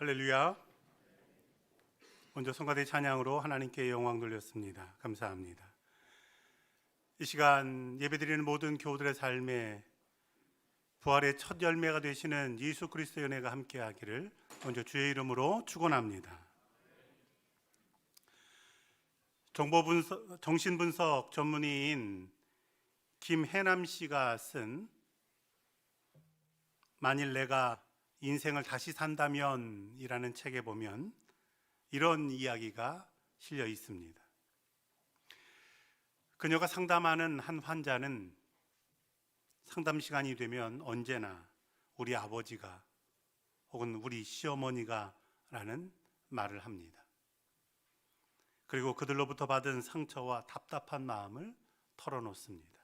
할렐루야. 먼저 성가대 찬양으로 하나님께 영광 돌렸습니다. 감사합니다. 이 시간 예배드리는 모든 교우들의 삶에 부활의 첫 열매가 되시는 예수 그리스도의 은혜가 함께하기를 먼저 주의 이름으로 축원합니다. 정보 분석, 정신 분석 전문의인 김해남 씨가 쓴 만일 내가 인생을 다시 산다면이라는 책에 보면 이런 이야기가 실려 있습니다. 그녀가 상담하는 한 환자는 상담 시간이 되면 언제나 우리 아버지가 혹은 우리 시어머니가 라는 말을 합니다. 그리고 그들로부터 받은 상처와 답답한 마음을 털어놓습니다.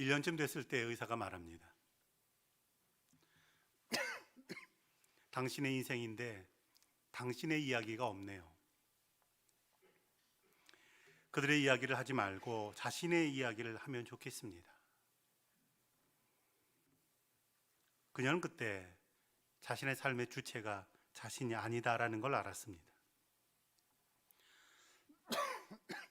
1년쯤 됐을 때 의사가 말합니다. 당신의 인생인데 당신의 이야기가 없네요. 그들의 이야기를 하지 말고 자신의 이야기를 하면 좋겠습니다. 그녀는 그때 자신의 삶의 주체가 자신이 아니다라는 걸 알았습니다.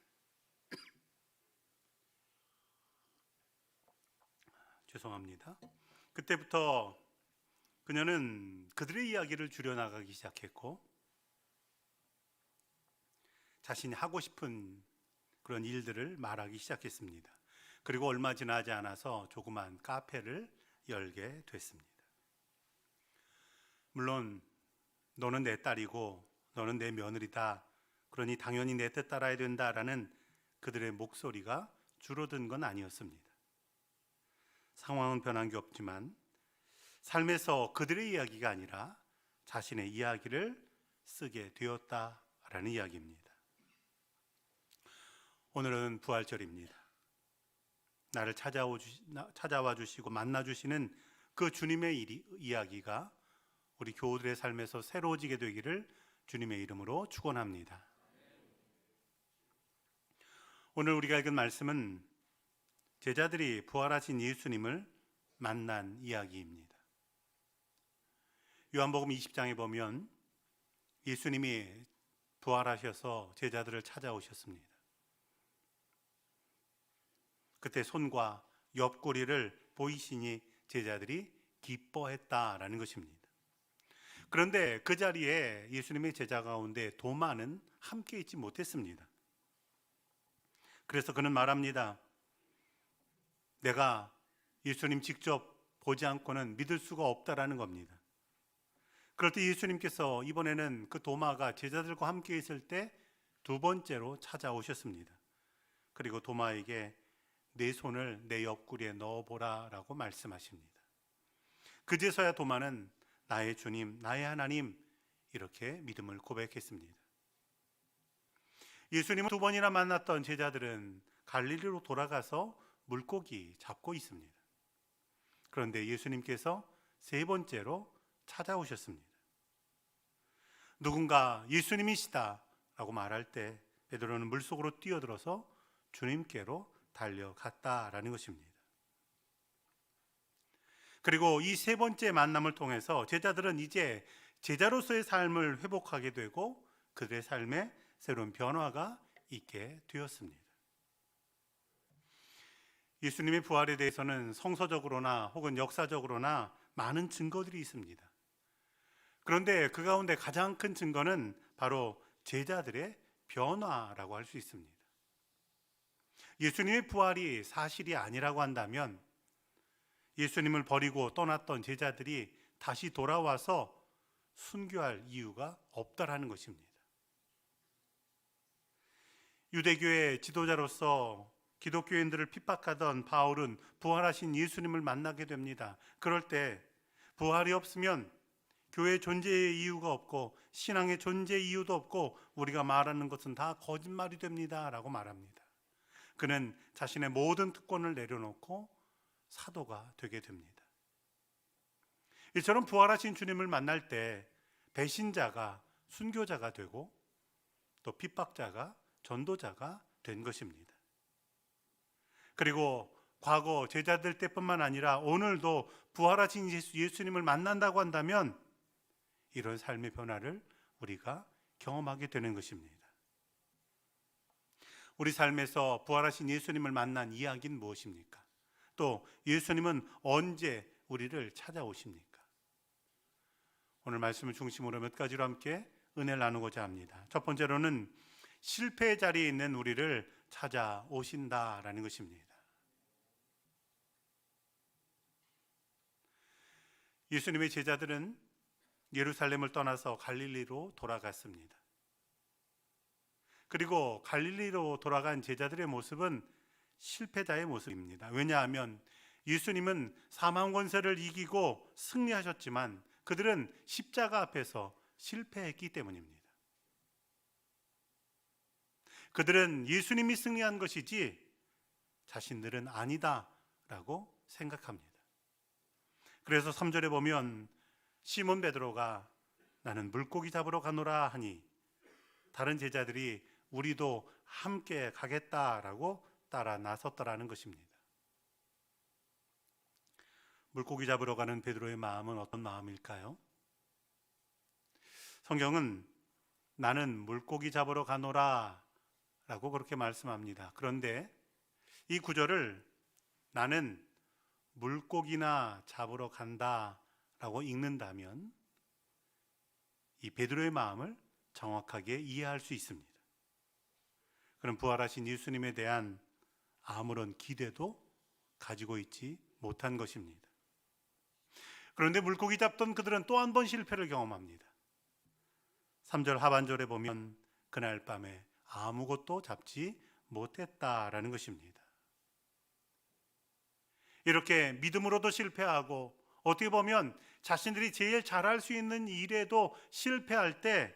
죄송합니다. 그때부터 그녀는 그들의 이야기를 줄여나가기 시작했고 자신이 하고 싶은 그런 일들을 말하기 시작했습니다. 그리고 얼마 지나지 않아서 조그만 카페를 열게 됐습니다. 물론 너는 내 딸이고 너는 내 며느리다. 그러니 당연히 내 뜻 따라야 된다라는 그들의 목소리가 줄어든 건 아니었습니다. 상황은 변한 게 없지만 삶에서 그들의 이야기가 아니라 자신의 이야기를 쓰게 되었다라는 이야기입니다. 오늘은 부활절입니다. 나를 찾아와 주시고 만나 주시는 그 주님의 일이, 이야기가 우리 교우들의 삶에서 새로워지게 되기를 주님의 이름으로 축원합니다. 오늘 우리가 읽은 말씀은 제자들이 부활하신 예수님을 만난 이야기입니다. 요한복음 20장에 보면 예수님이 부활하셔서 제자들을 찾아오셨습니다. 그때 손과 옆구리를 보이시니 제자들이 기뻐했다라는 것입니다. 그런데 그 자리에 예수님의 제자 가운데 도마는 함께 있지 못했습니다. 그래서 그는 말합니다. 내가 예수님 직접 보지 않고는 믿을 수가 없다라는 겁니다. 그럴 때 예수님께서 이번에는 그 도마가 제자들과 함께 있을 때 두 번째로 찾아오셨습니다. 그리고 도마에게 내 손을 내 옆구리에 넣어보라 라고 말씀하십니다. 그제서야 도마는 나의 주님, 나의 하나님 이렇게 믿음을 고백했습니다. 예수님을 두 번이나 만났던 제자들은 갈릴리로 돌아가서 물고기 잡고 있습니다. 그런데 예수님께서 세 번째로 찾아오셨습니다. 누군가 예수님이시다라고 말할 때 베드로는 물속으로 뛰어들어서 주님께로 달려갔다라는 것입니다. 그리고 이 세 번째 만남을 통해서 제자들은 이제 제자로서의 삶을 회복하게 되고 그들의 삶에 새로운 변화가 있게 되었습니다. 예수님의 부활에 대해서는 성서적으로나 혹은 역사적으로나 많은 증거들이 있습니다. 그런데 그 가운데 가장 큰 증거는 바로 제자들의 변화라고 할 수 있습니다. 예수님의 부활이 사실이 아니라고 한다면 예수님을 버리고 떠났던 제자들이 다시 돌아와서 순교할 이유가 없다라는 것입니다. 유대교의 지도자로서 기독교인들을 핍박하던 바울은 부활하신 예수님을 만나게 됩니다. 그럴 때 부활이 없으면 교회 존재의 이유가 없고 신앙의 존재 이유도 없고 우리가 말하는 것은 다 거짓말이 됩니다라고 말합니다. 그는 자신의 모든 특권을 내려놓고 사도가 되게 됩니다. 이처럼 부활하신 주님을 만날 때 배신자가 순교자가 되고 또 핍박자가 전도자가 된 것입니다. 그리고 과거 제자들 때뿐만 아니라 오늘도 부활하신 예수, 예수님을 만난다고 한다면 이런 삶의 변화를 우리가 경험하게 되는 것입니다. 우리 삶에서 부활하신 예수님을 만난 이야기는 무엇입니까? 또 예수님은 언제 우리를 찾아오십니까? 오늘 말씀을 중심으로 몇 가지로 함께 은혜를 나누고자 합니다. 첫 번째로는 실패의 자리에 있는 우리를 찾아오신다라는 것입니다. 예수님의 제자들은 예루살렘을 떠나서 갈릴리로 돌아갔습니다. 그리고 갈릴리로 돌아간 제자들의 모습은 실패자의 모습입니다. 왜냐하면 예수님은 사망 권세를 이기고 승리하셨지만 그들은 십자가 앞에서 실패했기 때문입니다. 그들은 예수님이 승리한 것이지 자신들은 아니다라고 생각합니다. 그래서 3절에 보면 시몬 베드로가 나는 물고기 잡으러 가노라 하니 다른 제자들이 우리도 함께 가겠다라고 따라 나섰더라는 것입니다. 물고기 잡으러 가는 베드로의 마음은 어떤 마음일까요? 성경은 나는 물고기 잡으러 가노라 라고 그렇게 말씀합니다. 그런데 이 구절을 나는 물고기나 잡으러 간다 라고 읽는다면 이 베드로의 마음을 정확하게 이해할 수 있습니다. 그럼 부활하신 예수님에 대한 아무런 기대도 가지고 있지 못한 것입니다. 그런데 물고기 잡던 그들은 또 한 번 실패를 경험합니다. 3절 하반절에 보면 그날 밤에 아무것도 잡지 못했다라는 것입니다. 이렇게 믿음으로도 실패하고 어떻게 보면 자신들이 제일 잘할 수 있는 일에도 실패할 때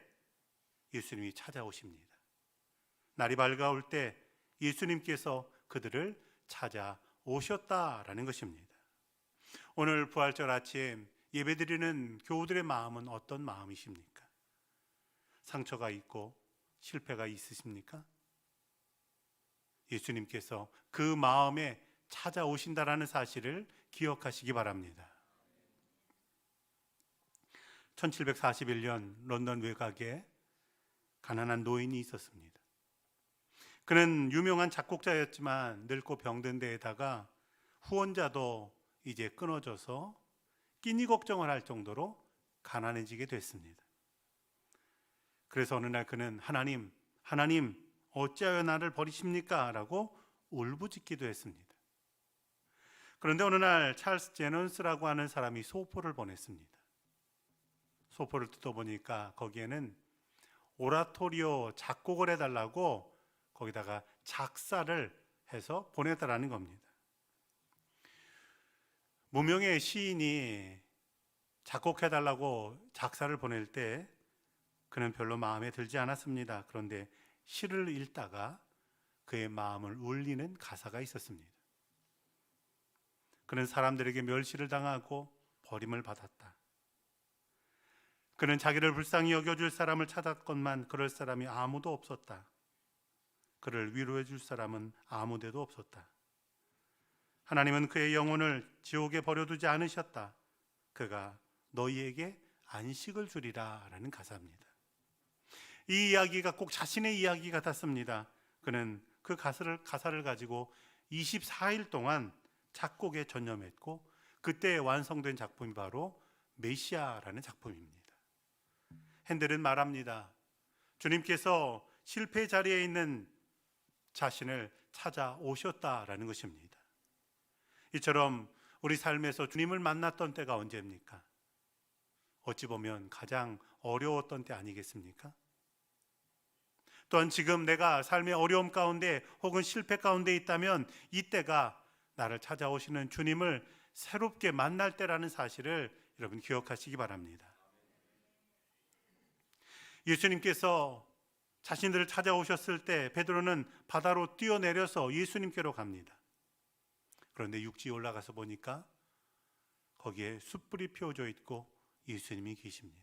예수님이 찾아오십니다. 날이 밝아올 때 예수님께서 그들을 찾아오셨다라는 것입니다. 오늘 부활절 아침 예배드리는 교우들의 마음은 어떤 마음이십니까? 상처가 있고 실패가 있으십니까? 예수님께서 그 마음에 찾아오신다라는 사실을 기억하시기 바랍니다. 1741년 런던 외곽에 가난한 노인이 있었습니다. 그는 유명한 작곡자였지만 늙고 병든 데에다가 후원자도 이제 끊어져서 끼니 걱정을 할 정도로 가난해지게 됐습니다. 그래서 어느 날 그는 하나님, 하나님, 어찌하여 나를 버리십니까? 라고 울부짖기도 했습니다. 그런데 어느 날 찰스 제넌스라고 하는 사람이 소포를 보냈습니다. 소포를 뜯어보니까 거기에는 오라토리오 작곡을 해달라고 거기다가 작사를 해서 보냈다라는 겁니다. 무명의 시인이 작곡해달라고 작사를 보낼 때 그는 별로 마음에 들지 않았습니다. 그런데 시를 읽다가 그의 마음을 울리는 가사가 있었습니다. 그는 사람들에게 멸시를 당하고 버림을 받았다. 그는 자기를 불쌍히 여겨줄 사람을 찾았건만 그럴 사람이 아무도 없었다. 그를 위로해 줄 사람은 아무데도 없었다. 하나님은 그의 영혼을 지옥에 버려두지 않으셨다. 그가 너희에게 안식을 주리라 라는 가사입니다. 이 이야기가 꼭 자신의 이야기 같았습니다. 그는 그 가사를, 가사를 가지고 24일 동안 작곡에 전념했고 그때 완성된 작품이 바로 메시아라는 작품입니다. 핸델은 말합니다. 주님께서 실패 자리에 있는 자신을 찾아오셨다라는 것입니다. 이처럼 우리 삶에서 주님을 만났던 때가 언제입니까? 어찌 보면 가장 어려웠던 때 아니겠습니까? 또한 지금 내가 삶의 어려움 가운데 혹은 실패 가운데 있다면 이때가 나를 찾아오시는 주님을 새롭게 만날 때라는 사실을 여러분 기억하시기 바랍니다. 예수님께서 자신들을 찾아오셨을 때 베드로는 바다로 뛰어내려서 예수님께로 갑니다. 그런데 육지에 올라가서 보니까 거기에 숯불이 피워져 있고 예수님이 계십니다.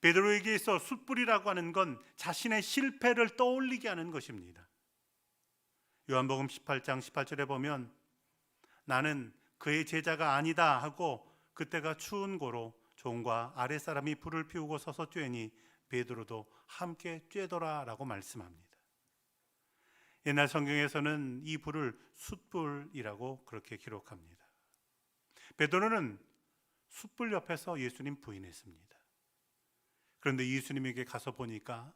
베드로에게 있어 숯불이라고 하는 건 자신의 실패를 떠올리게 하는 것입니다. 요한복음 18장 18절에 보면 나는 그의 제자가 아니다 하고 그때가 추운 고로 종과 아랫 사람이 불을 피우고 서서 쬐니 베드로도 함께 쬐더라라고 말씀합니다. 옛날 성경에서는 이 불을 숯불이라고 그렇게 기록합니다. 베드로는 숯불 옆에서 예수님 부인했습니다. 그런데 예수님에게 가서 보니까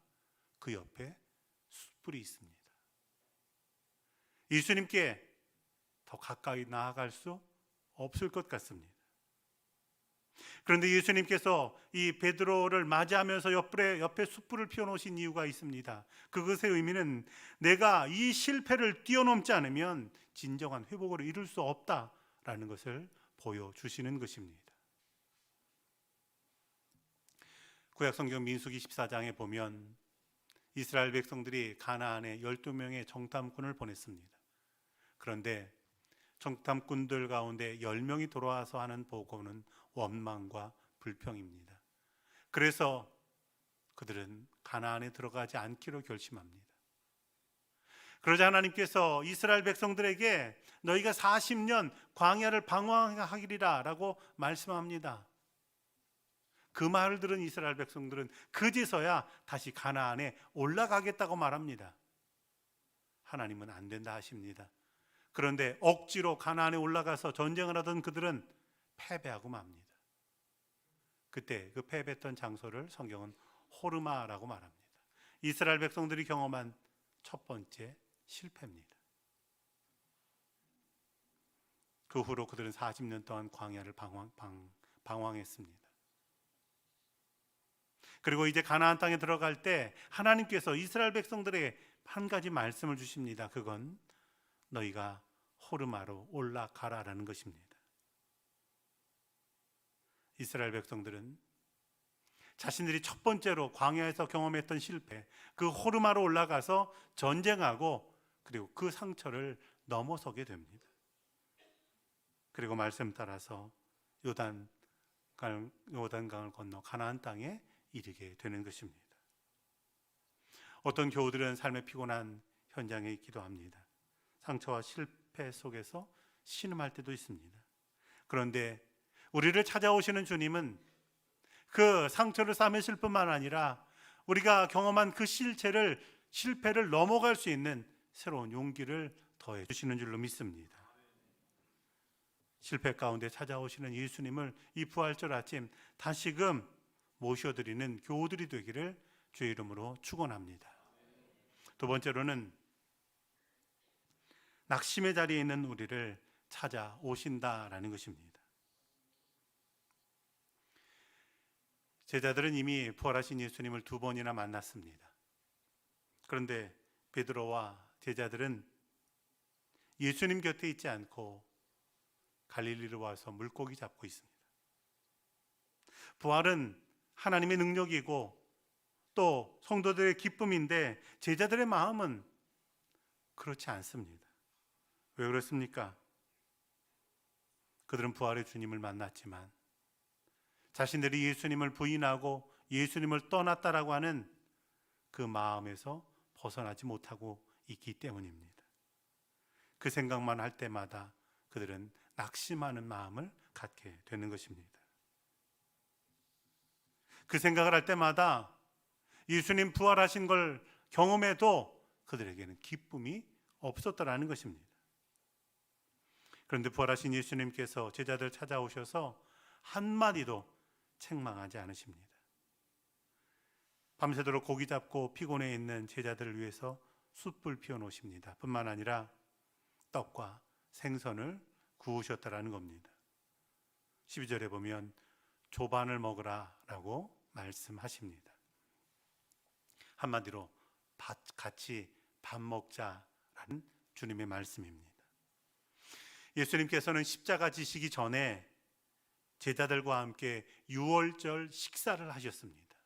그 옆에 숯불이 있습니다. 예수님께 더 가까이 나아갈 수 없을 것 같습니다. 그런데 예수님께서 이 베드로를 맞이하면서 옆에 옆에 숯불을 피워 놓으신 이유가 있습니다. 그것의 의미는 내가 이 실패를 뛰어넘지 않으면 진정한 회복을 이룰 수 없다라는 것을 보여 주시는 것입니다. 구약 성경 민수기 14장에 보면 이스라엘 백성들이 가나안에 12명의 정탐꾼을 보냈습니다. 그런데 정탐꾼들 가운데 10명이 돌아와서 하는 보고는 원망과 불평입니다. 그래서 그들은 가나안에 들어가지 않기로 결심합니다. 그러자 하나님께서 이스라엘 백성들에게 너희가 40년 광야를 방황하기리라라고 말씀합니다. 그 말을 들은 이스라엘 백성들은 그제서야 다시 가나안에 올라가겠다고 말합니다. 하나님은 안 된다 하십니다. 그런데 억지로 가나안에 올라가서 전쟁을 하던 그들은 패배하고 맙니다. 그때 그 패배했던 장소를 성경은 호르마라고 말합니다. 이스라엘 백성들이 경험한 첫 번째 실패입니다. 그 후로 그들은 40년 동안 광야를 방황, 방, 방황했습니다. 그리고 이제 가나안 땅에 들어갈 때 하나님께서 이스라엘 백성들에게 한 가지 말씀을 주십니다. 그건 너희가 호르마로 올라가라라는 것입니다. 이스라엘 백성들은 자신들이 첫 번째로 광야에서 경험했던 실패, 그 호르마로 올라가서 전쟁하고 그리고 그 상처를 넘어서게 됩니다. 그리고 말씀 따라서 요단 요단강을 건너 가나안 땅에 이르게 되는 것입니다. 어떤 교우들은 삶의 피곤한 현장에 있기도 합니다. 상처와 실패 속에서 신음할 때도 있습니다. 그런데 우리를 찾아오시는 주님은 그 상처를 싸매실 뿐만 아니라 우리가 경험한 그 실체를 실패를 넘어갈 수 있는 새로운 용기를 더해 주시는 줄로 믿습니다. 실패 가운데 찾아오시는 예수님을 이 부활절 아침 다시금 모셔드리는 교우들이 되기를 주의 이름으로 축원합니다. 두 번째로는 낙심의 자리에 있는 우리를 찾아오신다라는 것입니다. 제자들은 이미 부활하신 예수님을 두 번이나 만났습니다. 그런데 베드로와 제자들은 예수님 곁에 있지 않고 갈릴리로 와서 물고기 잡고 있습니다. 부활은 하나님의 능력이고 또 성도들의 기쁨인데 제자들의 마음은 그렇지 않습니다. 왜 그렇습니까? 그들은 부활의 주님을 만났지만 자신들이 예수님을 부인하고 예수님을 떠났다라고 하는 그 마음에서 벗어나지 못하고 있기 때문입니다. 그 생각만 할 때마다 그들은 낙심하는 마음을 갖게 되는 것입니다. 그 생각을 할 때마다 예수님 부활하신 걸 경험해도 그들에게는 기쁨이 없었다라는 것입니다. 그런데 부활하신 예수님께서 제자들 찾아오셔서 한마디도 책망하지 않으십니다. 밤새도록 고기 잡고 피곤해 있는 제자들을 위해서 숯불 피워 놓으십니다. 뿐만 아니라 떡과 생선을 구우셨다라는 겁니다. 12절에 보면 조반을 먹으라라고 말씀하십니다. 한마디로 같이 밥 먹자라는 주님의 말씀입니다. 예수님께서는 십자가 지시기 전에 제자들과 함께 유월절 식사를 하셨습니다.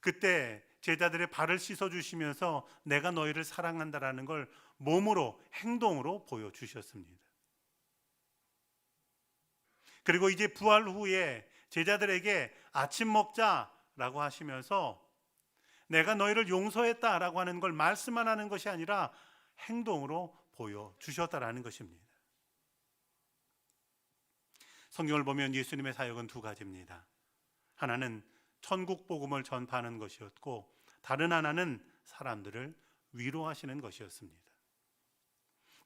그때 제자들의 발을 씻어 주시면서 내가 너희를 사랑한다라는 걸 몸으로 행동으로 보여 주셨습니다. 그리고 이제 부활 후에 제자들에게 아침 먹자라고 하시면서 내가 너희를 용서했다라고 하는 걸 말씀만 하는 것이 아니라 행동으로 보여 주셨다라는 것입니다. 성경을 보면 예수님의 사역은 두 가지입니다. 하나는 천국 복음을 전파하는 것이었고 다른 하나는 사람들을 위로하시는 것이었습니다.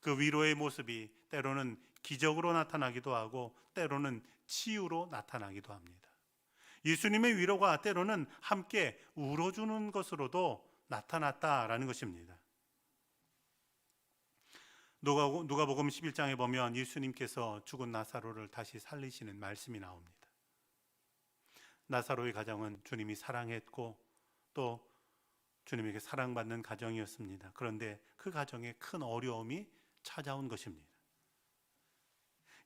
그 위로의 모습이 때로는 기적으로 나타나기도 하고 때로는 치유로 나타나기도 합니다. 예수님의 위로가 때로는 함께 울어주는 것으로도 나타났다라는 것입니다. 누가- 누가 복음 11장에 보면 예수님께서 죽은 나사로를 다시 살리시는 말씀이 나옵니다. 나사로의 가정은 주님이 사랑했고 또 주님에게 사랑받는 가정이었습니다. 그런데 그 가정에 큰 어려움이 찾아온 것입니다.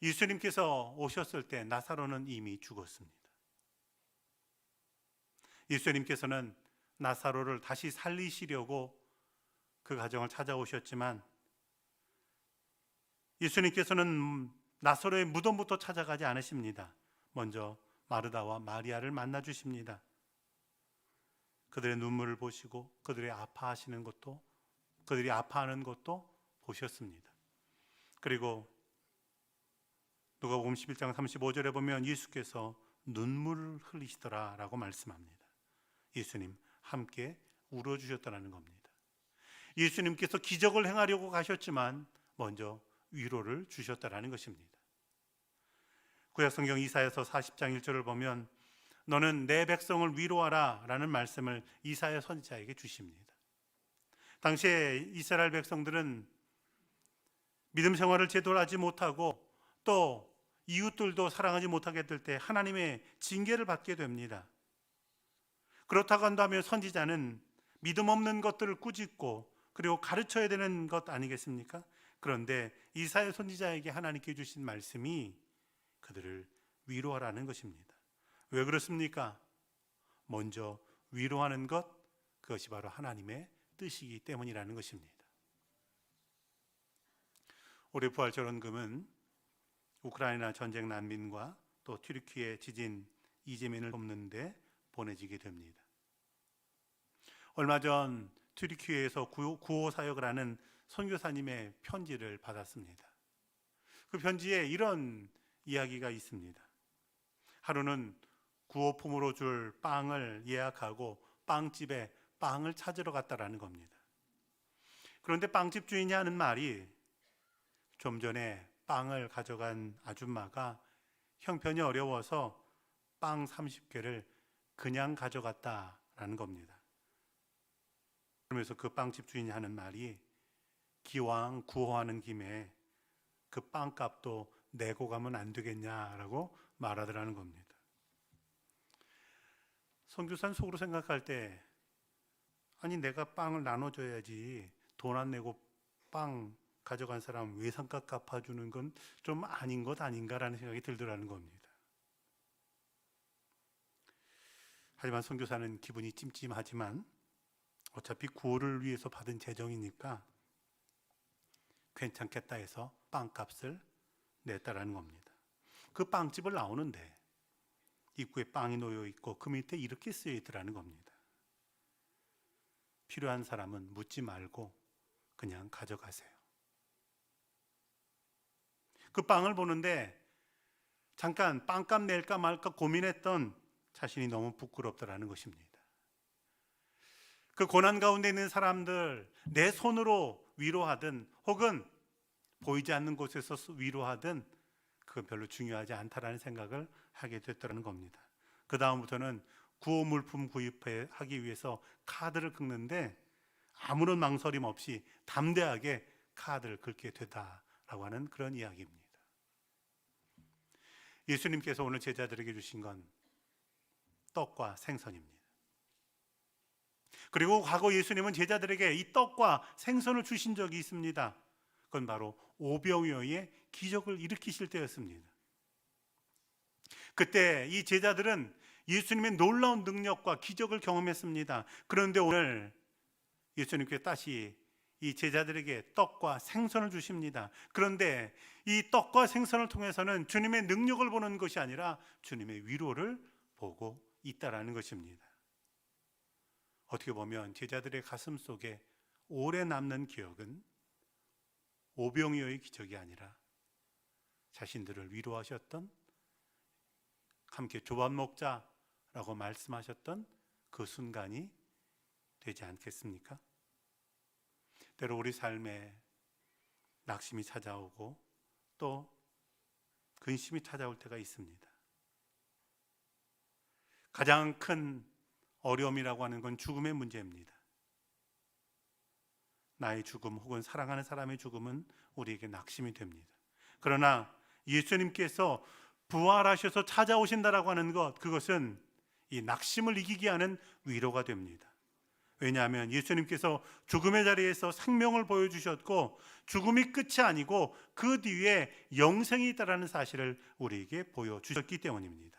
예수님께서 오셨을 때 나사로는 이미 죽었습니다. 예수님께서는 나사로를 다시 살리시려고 그 가정을 찾아오셨지만 예수님께서는 나사로의 무덤부터 찾아가지 않으십니다. 먼저 마르다와 마리아를 만나 주십니다. 그들의 눈물을 보시고 그들의 아파하시는 것도 그들이 아파하는 것도 보셨습니다. 그리고 누가복음 11장 35절에 보면 예수께서 눈물을 흘리시더라라고 말씀합니다. 예수님 함께 울어 주셨다는 겁니다. 예수님께서 기적을 행하려고 가셨지만 먼저 위로를 주셨다라는 것입니다. 구약 성경 이사야서 40장 1절을 보면 너는 내 백성을 위로하라라는 말씀을 이사야 선지자에게 주십니다. 당시에 이스라엘 백성들은 믿음 생활을 제대로 하지 못하고 또 이웃들도 사랑하지 못하게 될 때 하나님의 징계를 받게 됩니다. 그렇다고 한다면 선지자는 믿음 없는 것들을 꾸짖고 그리고 가르쳐야 되는 것 아니겠습니까? 그런데 이사야 선지자에게 하나님께 주신 말씀이 그들을 위로하라는 것입니다. 왜 그렇습니까? 먼저 위로하는 것 그것이 바로 하나님의 뜻이기 때문이라는 것입니다. 올해 부활절원금은 우크라이나 전쟁 난민과 또 튀르키예 지진 이재민을 돕는데 보내지게 됩니다. 얼마 전 튀르키예에서 구호 사역을 하는 선교사님의 편지를 받았습니다. 그 편지에 이런 이야기가 있습니다. 하루는 구호품으로 줄 빵을 예약하고 빵집에 빵을 찾으러 갔다라는 겁니다. 그런데 빵집 주인이 하는 말이 좀 전에 빵을 가져간 아줌마가 형편이 어려워서 빵 30개를 그냥 가져갔다라는 겁니다. 그러면서 그 빵집 주인이 하는 말이 기왕 구호하는 김에 그 빵값도 내고 가면 안 되겠냐라고 말하더라는 겁니다. 선교사는 속으로 생각할 때 아니 내가 빵을 나눠줘야지 돈 안 내고 빵 가져간 사람 외상값 갚아주는 건 좀 아닌 것 아닌가라는 생각이 들더라는 겁니다. 하지만 선교사는 기분이 찜찜하지만 어차피 구호를 위해서 받은 재정이니까 괜찮겠다 해서 빵값을 냈다라는 겁니다. 그 빵집을 나오는데 입구에 빵이 놓여 있고 그 밑에 이렇게 쓰여 있더라는 겁니다. 필요한 사람은 묻지 말고 그냥 가져가세요. 그 빵을 보는데 잠깐 빵값 낼까 말까 고민했던 자신이 너무 부끄럽다라는 것입니다. 그 고난 가운데 있는 사람들 내 손으로 위로하든 혹은 보이지 않는 곳에서 위로하든 그건 별로 중요하지 않다라는 생각을 하게 됐다는 겁니다. 그 다음부터는 구호 물품 구입하기 위해서 카드를 긁는데 아무런 망설임 없이 담대하게 카드를 긁게 되다라고 하는 그런 이야기입니다. 예수님께서 오늘 제자들에게 주신 건 떡과 생선입니다. 그리고 과거 예수님은 제자들에게 이 떡과 생선을 주신 적이 있습니다. 그건 바로 오병이어의 기적을 일으키실 때였습니다. 그때 이 제자들은 예수님의 놀라운 능력과 기적을 경험했습니다. 그런데 오늘 예수님께 다시 이 제자들에게 떡과 생선을 주십니다. 그런데 이 떡과 생선을 통해서는 주님의 능력을 보는 것이 아니라 주님의 위로를 보고 있다라는 것입니다. 어떻게 보면 제자들의 가슴 속에 오래 남는 기억은 오병이어의 기적이 아니라 자신들을 위로하셨던 함께 조밥 먹자라고 말씀하셨던 그 순간이 되지 않겠습니까? 때로 우리 삶에 낙심이 찾아오고 또 근심이 찾아올 때가 있습니다. 가장 큰 어려움이라고 하는 건 죽음의 문제입니다. 나의 죽음 혹은 사랑하는 사람의 죽음은 우리에게 낙심이 됩니다. 그러나 예수님께서 부활하셔서 찾아오신다라고 하는 것 그것은 이 낙심을 이기게 하는 위로가 됩니다. 왜냐하면 예수님께서 죽음의 자리에서 생명을 보여주셨고 죽음이 끝이 아니고 그 뒤에 영생이 있다라는 사실을 우리에게 보여주셨기 때문입니다.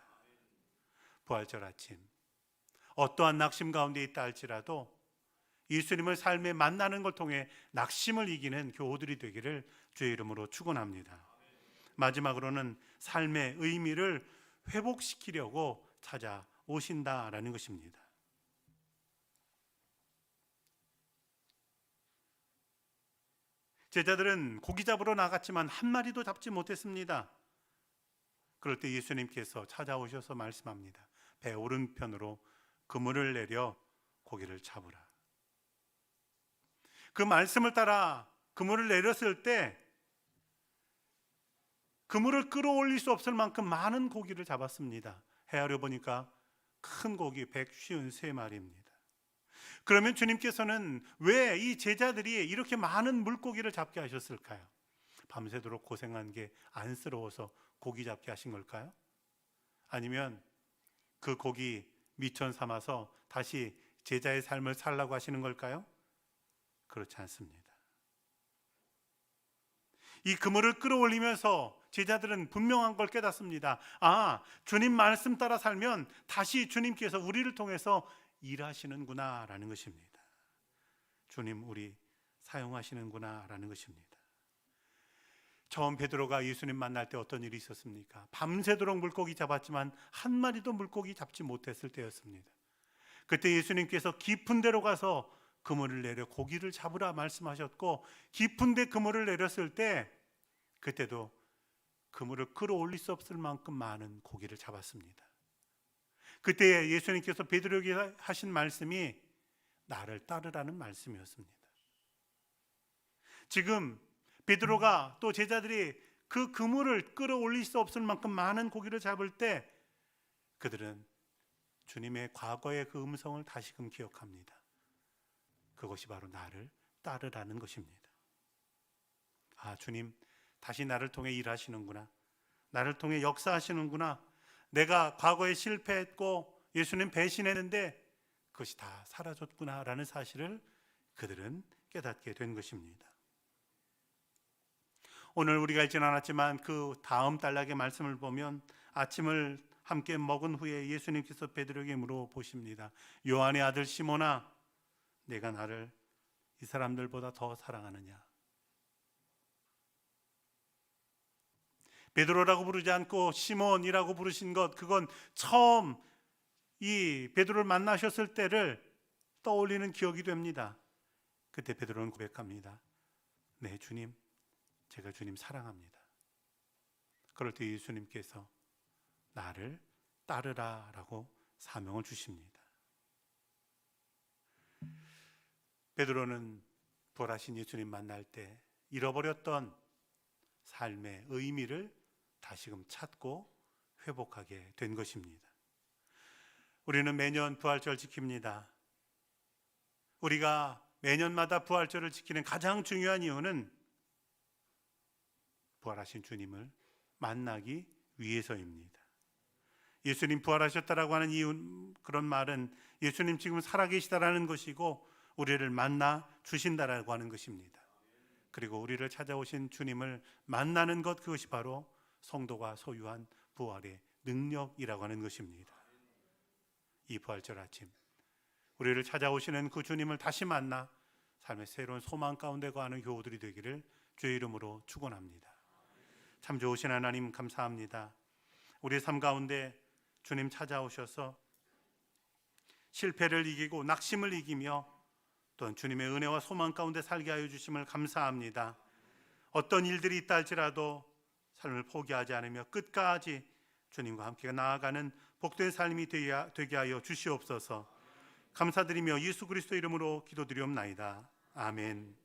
부활절 아침 어떠한 낙심 가운데 있다 할지라도 예수님을 삶에 만나는 걸 통해 낙심을 이기는 교우들이 되기를 주의 이름으로 축원합니다. 마지막으로는 삶의 의미를 회복시키려고 찾아오신다라는 것입니다. 제자들은 고기 잡으러 나갔지만 한 마리도 잡지 못했습니다. 그럴 때 예수님께서 찾아오셔서 말씀합니다. 배 오른편으로 그물을 내려 고기를 잡으라. 그 말씀을 따라 그물을 내렸을 때 그물을 끌어올릴 수 없을 만큼 많은 고기를 잡았습니다. 헤아려 보니까 큰 고기 153마리입니다. 그러면 주님께서는 왜 이 제자들이 이렇게 많은 물고기를 잡게 하셨을까요? 밤새도록 고생한 게 안쓰러워서 고기 잡게 하신 걸까요? 아니면 그 고기 미천 삼아서 다시 제자의 삶을 살라고 하시는 걸까요? 그렇지 않습니다. 이 그물을 끌어올리면서 제자들은 분명한 걸 깨닫습니다. 아, 주님 말씀 따라 살면 다시 주님께서 우리를 통해서 일하시는구나라는 것입니다. 주님 우리 사용하시는구나라는 것입니다. 처음 베드로가 예수님 만날 때 어떤 일이 있었습니까? 밤새도록 물고기 잡았지만 한 마리도 물고기 잡지 못했을 때였습니다. 그때 예수님께서 깊은 데로 가서 그물을 내려 고기를 잡으라 말씀하셨고 깊은 데 그물을 내렸을 때 그때도 그물을 끌어올릴 수 없을 만큼 많은 고기를 잡았습니다. 그때 예수님께서 베드로에게 하신 말씀이 나를 따르라는 말씀이었습니다. 지금 베드로가 또 제자들이 그 그물을 끌어올릴 수 없을 만큼 많은 고기를 잡을 때 그들은 주님의 과거의 그 음성을 다시금 기억합니다. 그것이 바로 나를 따르라는 것입니다. 아, 주님, 다시 나를 통해 일하시는구나. 나를 통해 역사하시는구나. 내가 과거에 실패했고 예수님 배신했는데 그것이 다 사라졌구나라는 사실을 그들은 깨닫게 된 것입니다. 오늘 우리가 읽진 않았지만 그 다음 단락의 말씀을 보면 아침을 함께 먹은 후에 예수님께서 베드로에게 물어보십니다. 요한의 아들 시몬아, 내가 나를 이 사람들보다 더 사랑하느냐? 베드로라고 부르지 않고 시몬이라고 부르신 것 그건 처음 이 베드로를 만나셨을 때를 떠올리는 기억이 됩니다. 그때 베드로는 고백합니다. 네, 주님. 제가 주님 사랑합니다. 그럴 때 예수님께서 나를 따르라 라고 사명을 주십니다. 베드로는 부활하신 예수님 만날 때 잃어버렸던 삶의 의미를 다시금 찾고 회복하게 된 것입니다. 우리는 매년 부활절 지킵니다. 우리가 매년마다 부활절을 지키는 가장 중요한 이유는 부활하신 주님을 만나기 위해서입니다. 예수님 부활하셨다라고 하는 이유 그런 말은 예수님 지금 살아계시다라는 것이고 우리를 만나 주신다라고 하는 것입니다. 그리고 우리를 찾아오신 주님을 만나는 것 그것이 바로 성도가 소유한 부활의 능력이라고 하는 것입니다. 이 부활절 아침 우리를 찾아오시는 그 주님을 다시 만나 삶의 새로운 소망 가운데 거하는 교우들이 되기를 주의 이름으로 축원합니다. 참 좋으신 하나님 감사합니다. 우리 삶 가운데 주님 찾아오셔서 실패를 이기고 낙심을 이기며 또한 주님의 은혜와 소망 가운데 살게 하여 주심을 감사합니다. 어떤 일들이 있다 할지라도 삶을 포기하지 않으며 끝까지 주님과 함께 나아가는 복된 삶이 되게 하여 주시옵소서. 감사드리며 예수 그리스도 이름으로 기도드리옵나이다. 아멘.